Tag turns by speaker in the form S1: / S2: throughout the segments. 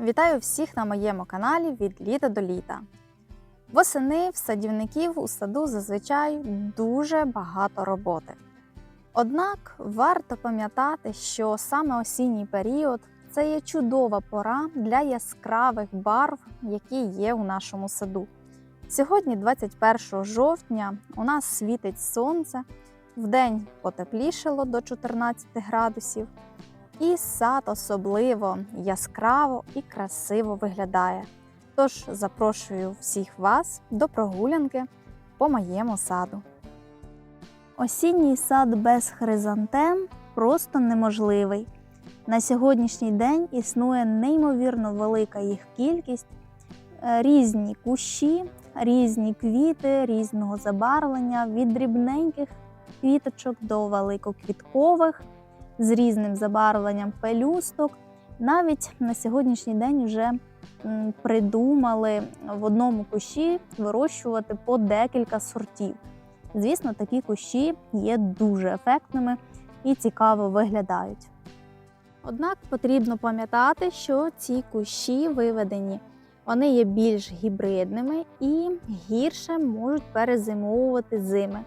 S1: Вітаю всіх на моєму каналі від літа до літа. Восени в садівників у саду зазвичай дуже багато роботи. Однак варто пам'ятати, що саме осінній період це є чудова пора для яскравих барв, які є у нашому саду. Сьогодні, 21 жовтня, у нас світить сонце, вдень потеплішало до 14 градусів. І сад особливо яскраво і красиво виглядає. Тож запрошую всіх вас до прогулянки по моєму саду. Осінній сад без хризантем просто неможливий. На сьогоднішній день існує неймовірно велика їх кількість, е, різні кущі, різні квіти різного забарвлення, від дрібненьких квіточок до великоквіткових з різним забарвленням пелюсток. Навіть на сьогоднішній день вже придумали в одному кущі вирощувати по декілька сортів. Звісно, такі кущі є дуже ефектними і цікаво виглядають. Однак потрібно пам'ятати, що ці кущі виведені. Вони є більш гібридними і гірше можуть перезимовувати зими.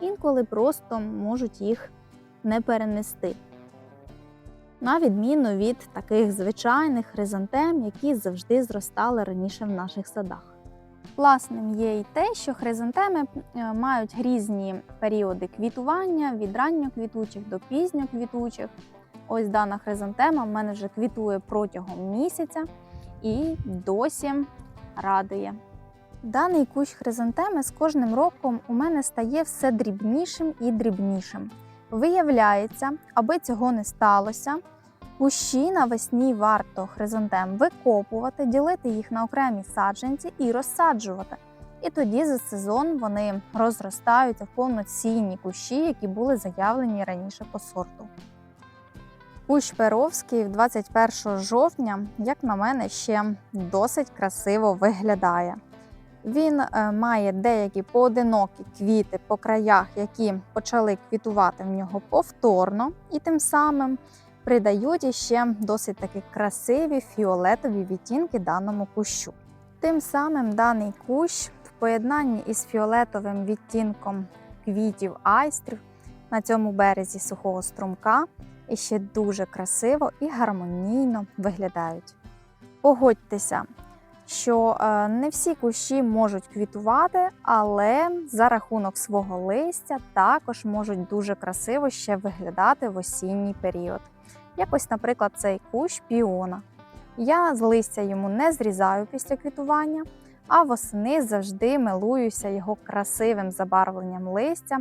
S1: Інколи просто можуть їх не перенести на відміну від таких звичайних хризантем, які завжди зростали раніше в наших садах. Класним є і те, що хризантеми е, мають різні періоди квітування від ранньоквітучих до пізньоквітучих. Ось дана хризантема в мене вже квітує протягом місяця і досі радує. Даний кущ хризантеми з кожним роком у мене стає все дрібнішим і дрібнішим. Виявляється, аби цього не сталося, кущі навесні варто хризантем викопувати, ділити їх на окремі саджанці і розсаджувати. І тоді за сезон вони розростаються в повноцінні кущі, які були заявлені раніше по сорту. Кущ Перовський 21 жовтня, як на мене, ще досить красиво виглядає. Він е, має деякі поодинокі квіти по краях, які почали квітувати в нього повторно, і тим самим придають іще досить таки красиві фіолетові відтінки даному кущу. Тим самим даний кущ в поєднанні із фіолетовим відтінком квітів айстрів на цьому березі сухого струмка іще дуже красиво і гармонійно виглядають. Погодьтеся, що е, не всі кущі можуть квітувати, але за рахунок свого листя також можуть дуже красиво ще виглядати в осінній період. Як ось, наприклад, цей кущ піона. Я з листя йому не зрізаю після квітування, а восени завжди милуюся його красивим забарвленням листя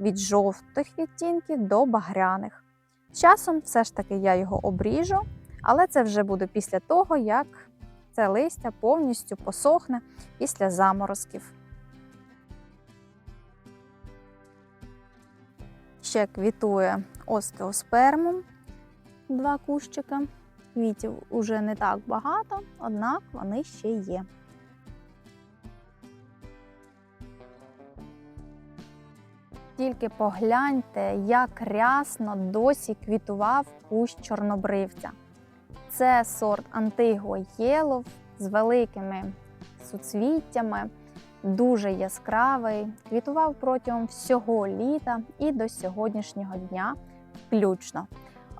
S1: від жовтих відтінків до багряних. Часом все ж таки я його обріжу, але це вже буде після того, як це листя повністю посохне після заморозків. Ще квітує остеоспермум два кущика. Квітів уже не так багато, однак вони ще є. Тільки погляньте, як рясно досі квітував кущ чорнобривця. Це сорт Antigua Yellow з великими суцвіттями, дуже яскравий. Квітував протягом всього літа і до сьогоднішнього дня включно.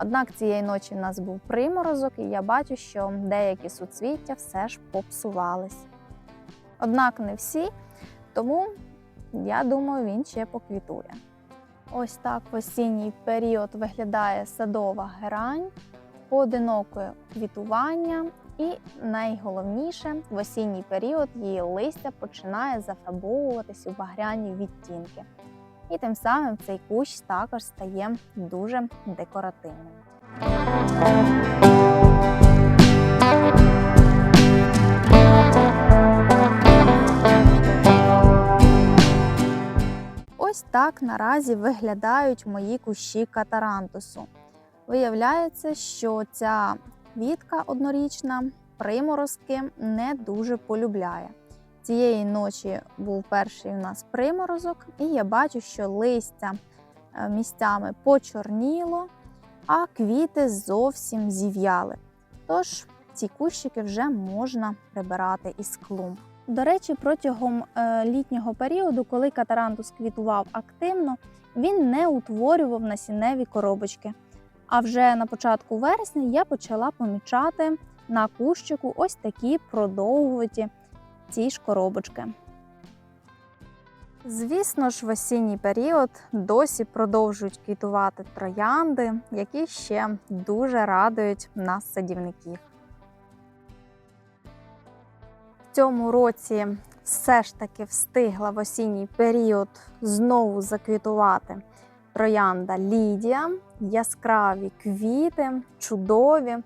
S1: Однак цієї ночі в нас був приморозок, і я бачу, що деякі суцвіття все ж попсувались. Однак не всі, тому я думаю, він ще поквітує. Ось так в осінній період виглядає садова герань, поодиноке квітування, і найголовніше, в осінній період її листя починає зафарбовуватись у багряні відтінки. І тим самим цей кущ також стає дуже декоративним. Ось так наразі виглядають мої кущі катарантусу. Виявляється, що ця квітка однорічна приморозки не дуже полюбляє. Цієї ночі був перший у нас приморозок, і я бачу, що листя е, місцями почорніло, а квіти зовсім зів'яли. Тож ці кущики вже можна прибирати із клумб. До речі, протягом е, літнього періоду, коли катарантус квітував активно, він не утворював насінневі коробочки. А вже на початку вересня я почала помічати на кущику ось такі продовгуваті ці ж коробочки. Звісно ж, в осінній період досі продовжують квітувати троянди, які ще дуже радують нас садівників. В цьому році все ж таки встигла в осінній період знову заквітувати троянда Лідія, яскраві квіти, чудові,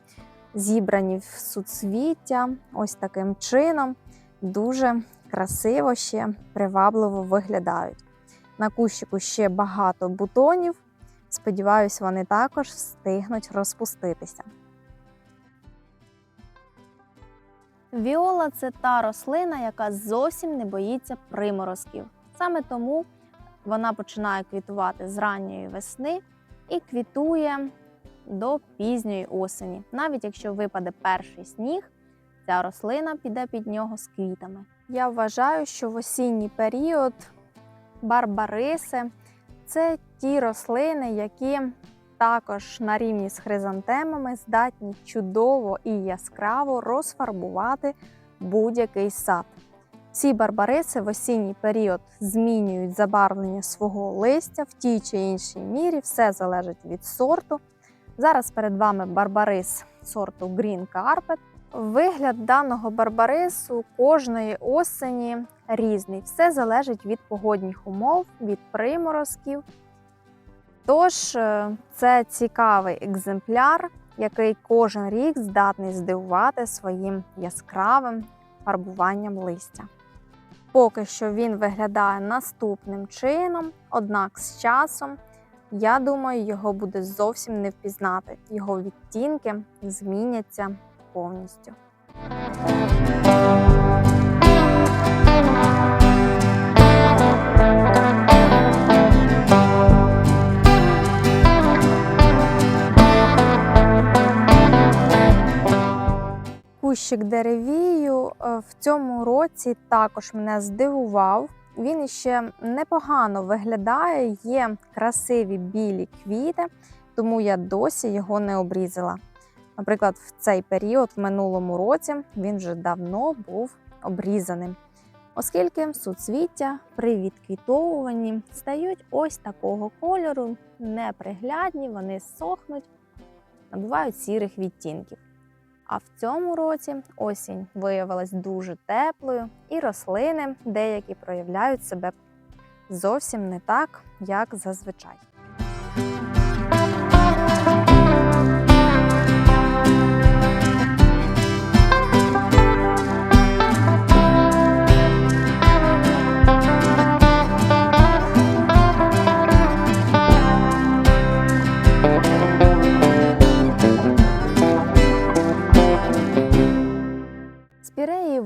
S1: зібрані в суцвіття, ось таким чином. Дуже красиво ще привабливо виглядають. На кущику ще багато бутонів. Сподіваюсь, вони також встигнуть розпуститися. Віола це та рослина, яка зовсім не боїться приморозків. Саме тому вона починає квітувати з ранньої весни і квітує до пізньої осені. Навіть якщо випаде перший сніг, ця рослина піде під нього з квітами. Я вважаю, що в осінній період барбариси це ті рослини, які також на рівні з хризантемами здатні чудово і яскраво розфарбувати будь-який сад. Ці барбариси в осінній період змінюють забарвлення свого листя в тій чи іншій мірі, все залежить від сорту. Зараз перед вами барбарис сорту Green Carpet. Вигляд даного барбарису кожної осені різний. Все залежить від погодних умов, від приморозків. Тож, е, це цікавий екземпляр, який кожен рік здатний здивувати своїм яскравим фарбуванням листя. Поки що він виглядає наступним чином, однак з часом, я думаю, його буде зовсім не впізнати. Його відтінки зміняться повністю. Кущик деревію е, в цьому році також мене здивував. Він іще непогано виглядає, є красиві білі квіти, тому я досі його не обрізала. Наприклад, в цей період в минулому році він вже давно був обрізаним, оскільки суцвіття при відквітовуванні стають ось такого кольору, неприглядні, вони сохнуть, набувають сірих відтінків. А в цьому році осінь виявилась дуже теплою, і рослини деякі проявляють себе зовсім не так, як зазвичай.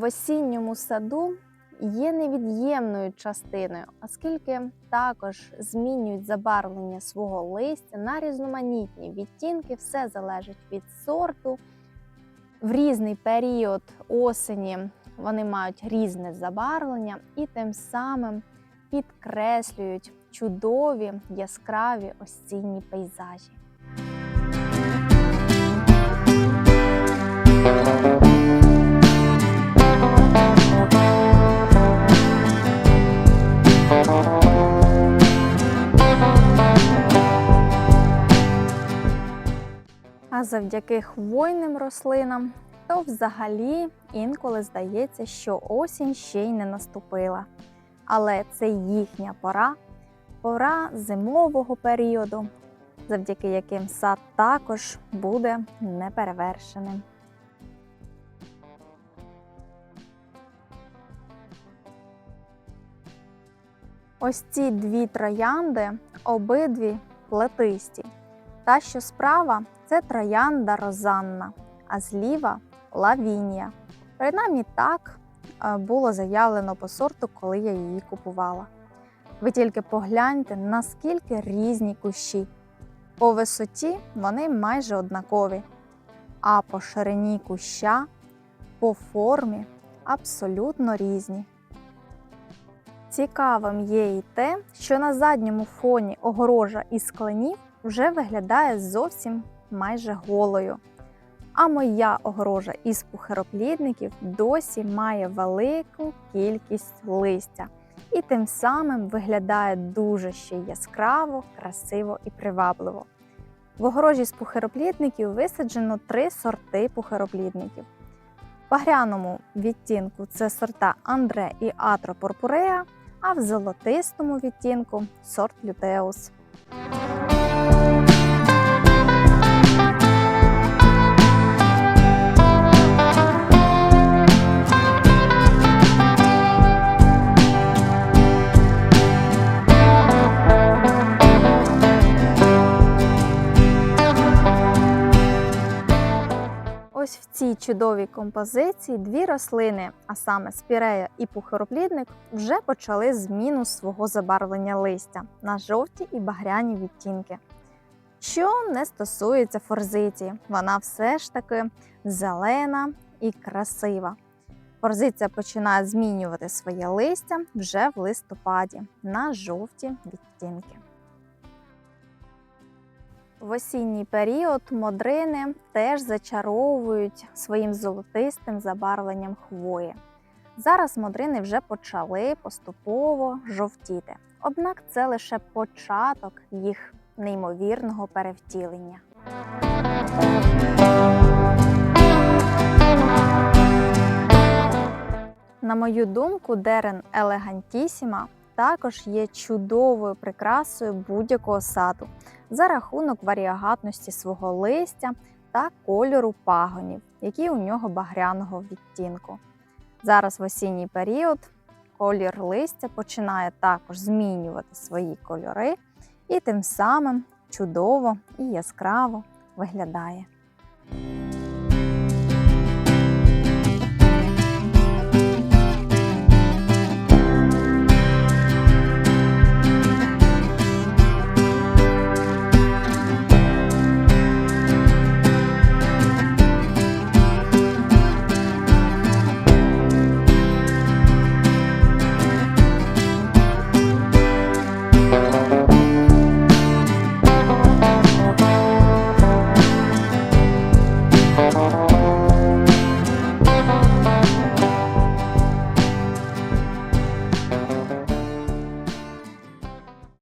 S1: В осінньому саду є невід'ємною частиною, оскільки також змінюють забарвлення свого листя на різноманітні відтінки, все залежить від сорту. В різний період осені вони мають різне забарвлення і тим самим підкреслюють чудові яскраві осінні пейзажі. А завдяки хвойним рослинам, то взагалі інколи здається, що осінь ще й не наступила. Але це їхня пора, пора зимового періоду, завдяки яким сад також буде неперевершеним. Ось ці дві троянди обидві плетисті. Та, що справа, це троянда Розанна, а зліва лавінія. Принаймні так е, було заявлено по сорту, коли я її купувала. Ви тільки погляньте, наскільки різні кущі. По висоті вони майже однакові. а по ширині куща, по формі абсолютно різні. Цікавим є і те, що на задньому фоні огорожа із кленів вже виглядає зовсім майже голою. А моя огорожа із пухероплідників досі має велику кількість листя і тим самим виглядає дуже ще яскраво, красиво і привабливо. В огорожі з пухероплідників висаджено три сорти пухероплідників. В багряному відтінку це сорта Андре і Атро Порпуреа, а в золотистому відтінку сорт Лютеус. Чудовій композиції дві рослини, а саме спірея і пухороплідник, вже почали зміну свого забарвлення листя на жовті і багряні відтінки. Що не стосується форзиції, вона все ж таки зелена і красива. Форзиція починає змінювати своє листя вже в листопаді на жовті відтінки. В осінній період модрини теж зачаровують своїм золотистим забарвленням хвої. Зараз модрини вже почали поступово жовтіти, однак це лише початок їх неймовірного перевтілення. На мою думку, дерен елегантісіма також є чудовою прикрасою будь-якого саду за рахунок варіагатності свого листя та кольору пагонів, які у нього багряного відтінку. Зараз в осінній період колір листя починає також змінювати свої кольори і тим самим чудово і яскраво виглядає.